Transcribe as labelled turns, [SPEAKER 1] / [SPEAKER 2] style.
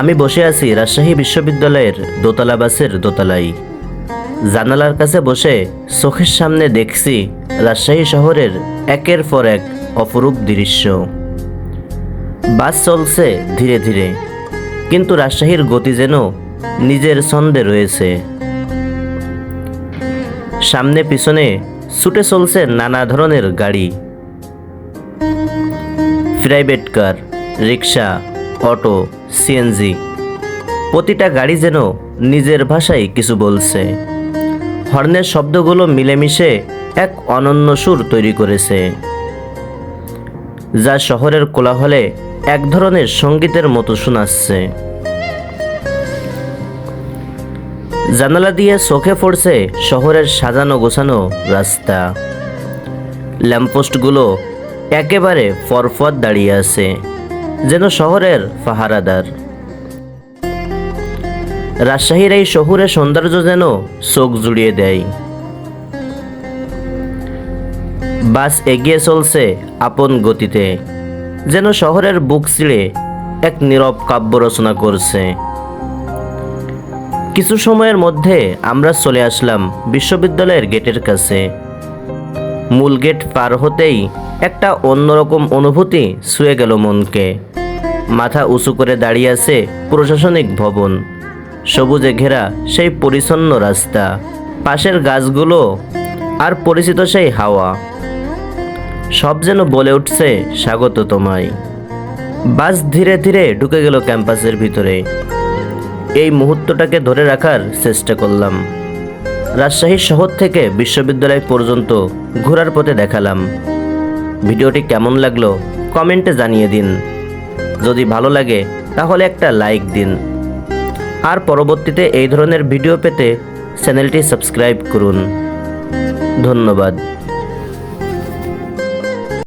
[SPEAKER 1] আমি বসে আছি রাজশাহী বিশ্ববিদ্যালয়ের দোতলা বাসের দোতলায়। জানালার কাছে বসে চোখের সামনে দেখছি রাজশাহী শহরের একের পর এক অপরূপ দৃশ্য। বাস চলছে ধীরে ধীরে, কিন্তু রাজশাহীর গতি যেন নিজের ছন্দে রয়েছে। সামনে পিছনে ছুটে চলছে নানা ধরনের গাড়ি। Private car, rickshaw auto CNG প্রতিটা গাড়ি যেন নিজের ভাষায় কিছু বলছে। হর্নের শব্দগুলো মিলেমিশে এক অনন্য সুর তৈরি করেছে। যা শহরের কোলাহলে এক ধরনের সঙ্গীতের মতো শোনাচ্ছে। জানালা দিয়ে চোখে পড়ছে শহরের সাজানো গোছানো রাস্তা। ল্যাম্পপোস্টগুলো একেবারে ফরফর দাঁড়িয়ে আছে। যেন শহরের পাহারাদার রাজশাহীর এই শহুরে সৌন্দর্য যেন চোখ জুড়িয়ে দেয়। বাস এগিয়ে চলছে আপন গতিতে, যেন শহরের বুক ছিঁড়ে এক নীরব কাব্য রচনা করছে। কিছু সময়ের মধ্যে আমরা চলে আসলাম বিশ্ববিদ্যালয়ের গেটের কাছে। মূল গেট পার হতেই একটা অন্যরকম অনুভূতি ছুঁয়ে গেল মনকে। মাথা উঁচু করে দাঁড়িয়ে আছে প্রশাসনিক ভবন। সবুজে ঘেরা সেই পরিচ্ছন্ন রাস্তা। পাশের গাছগুলো আর পরিচিত সেই হাওয়া। সব যেন বলে উঠছে, স্বাগত তোমায়। বাস ধীরে ধীরে ঢুকে গেল ক্যাম্পাসের ভিতরে। এই মুহূর্তটাকে ধরে রাখার চেষ্টা করলাম। রাজশাহী শহর থেকে বিশ্ববিদ্যালয় পর্যন্ত ঘোরার পথে দেখালাম। ভিডিওটি কেমন লাগল, কমেন্টে জানিয়ে দিন। যদি ভালো লাগে, তাহলে একটা লাইক দিন। আর পরবর্তীতে এই ধরনের ভিডিও পেতে চ্যানেলটি সাবস্ক্রাইব করুন। ধন্যবাদ।